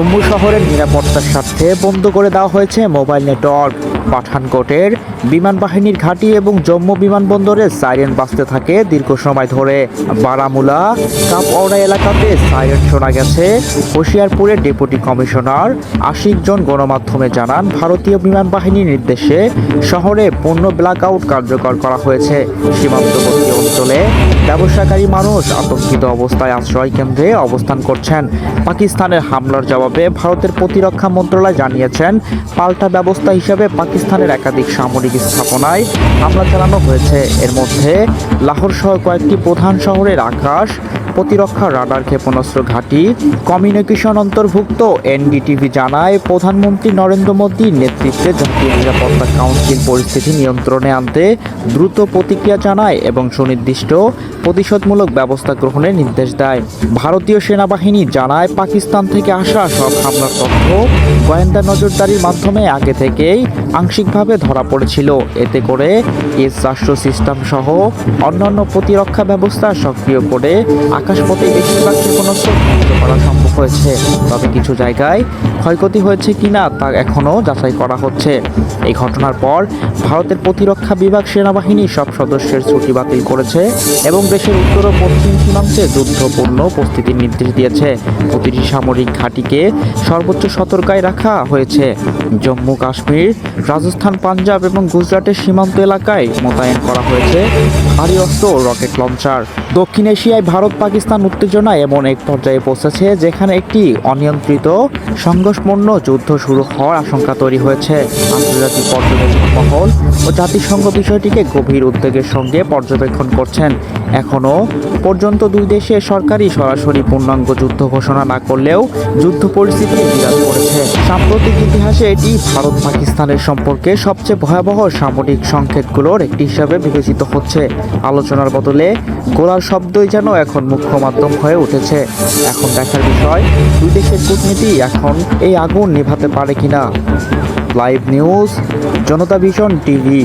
জম্মু শহরের নিরাপত্তার স্বার্থে বন্ধ করে দেওয়া হয়েছে মোবাইল নেটওয়ার্ক। পাঠানকোটের বিমান বাহিনীর ঘাঁটি এবং জম্মু বিমানবন্দরে সাইরেন বাজতে থাকে। দীর্ঘ সময় ধরে বারামুলা কাপওড়া এলাকাতে সাইরেন শোনা গেছে। হোশিয়ারপুরের ডেপুটি কমিশনার আশিক জন গণমাধ্যমে জানান, ভারতীয় বিমান বাহিনীর নির্দেশে শহরে পূর্ণ ব্ল্যাক আউট কার্যকর করা হয়েছে। সীমান্তবর্তী অঞ্চলে ব্যবসাকারী মানুষ আতঙ্কিত অবস্থায় আশ্রয় কেন্দ্রে অবস্থান করছেন। পাকিস্তানের হামলার জবাবে ভারতের প্রতিরক্ষা মন্ত্রণালয় জানিয়েছেন, পাল্টা ব্যবস্থা হিসেবে পাকিস্তানের একাধিক সামরিক স্থাপনায় হামলা চালানো হয়েছে। এর মধ্যে লাহোর সহ কয়েকটি প্রধান শহরের আকাশ, প্রতিরক্ষা রাডার ক্ষেপণাস্ত্র ঘাঁটি, কমিউনিকেশন অন্তর্ভুক্ত এনডিটিভি জানায় প্রধানমন্ত্রী নরেন্দ্র মোদীর নেতৃত্বে জাতীয় নিরাপত্তা কাউন্সিল পরিস্থিতি নিয়ন্ত্রণে আনতে দ্রুত প্রতিক্রিয়া জানায় এবং সুনির্দিষ্ট প্রতিশোধমূলক ব্যবস্থা গ্রহণের নির্দেশ দেয়। ভারতীয় সেনাবাহিনী জানায়, পাকিস্তান থেকে আসা সব হামলার তথ্য গোয়েন্দা নজরদারির মাধ্যমে আগে থেকেই আংশিকভাবে ধরা পড়েছিল। এতে করে এস রাষ্ট্র সিস্টেম সহ অন্যান্য প্রতিরক্ষা ব্যবস্থা সক্রিয় করে আকাশপথে বেশিরভাগ ক্ষেপণাস্ত্র ধ্বংস করা সম্ভব হয়েছে। তবে কিছু জায়গায় ক্ষয়ক্ষতি হয়েছে কিনা তা এখনও যাচাই করা হচ্ছে। এই ঘটনার পর ভারতের প্রতিরক্ষা বিভাগ সেনাবাহিনী সব সদস্যের ছুটি বাতিল করেছে এবং দেশের উত্তর ও পশ্চিম সীমান্তে যুদ্ধপূর্ণ উপস্থিতির নির্দেশ দিয়েছে। প্রতিটি সামরিক ঘাঁটিকে সর্বোচ্চ সতর্কায় রাখা হয়েছে। জম্মু কাশ্মীর, রাজস্থান, পাঞ্জাব এবং গুজরাটের সীমান্ত এলাকায় মোতায়েন করা হয়েছে। ভারী অস্ত্র রকেট লঞ্চার। দক্ষিণ এশিয়ায় ভারত, পাকিস্তান উত্তেজনা এমন এক পর্যায়ে পৌঁছেছে যেখানে একটি অনিয়ন্ত্রিত সংঘর্ষপূর্ণ যুদ্ধ শুরু হওয়ার আশঙ্কা তৈরি হয়েছে। আন্তর্জাতিক পর্যবেক্ষণ মহল ও জাতিসংঘ বিষয়টিকে গভীর উদ্বেগের সঙ্গে পর্যবেক্ষণ করছেন। এখনও পর্যন্ত দুই দেশে সরকারি সরাসরি পূর্ণাঙ্গ যুদ্ধ ঘোষণা না করলেও যুদ্ধ পরিস্থিতি বিরাজ করেছে। সাম্প্রতিক ইতিহাসে এটি ভারত, পাকিস্তানের সম্পর্কে সবচেয়ে ভয়াবহ সামরিক সংকেতগুলোর একটি হিসাবে বিবেচিত হচ্ছে। আলোচনার বদলে গোলার শব্দই যেন এখন মুখ্য মাধ্যম হয়ে উঠেছে। এখন দেখার বিষয়, দুই দেশের কূটনীতি এখন এই আগুন নেভাতে পারে কিনা? Live news Janata vision TV.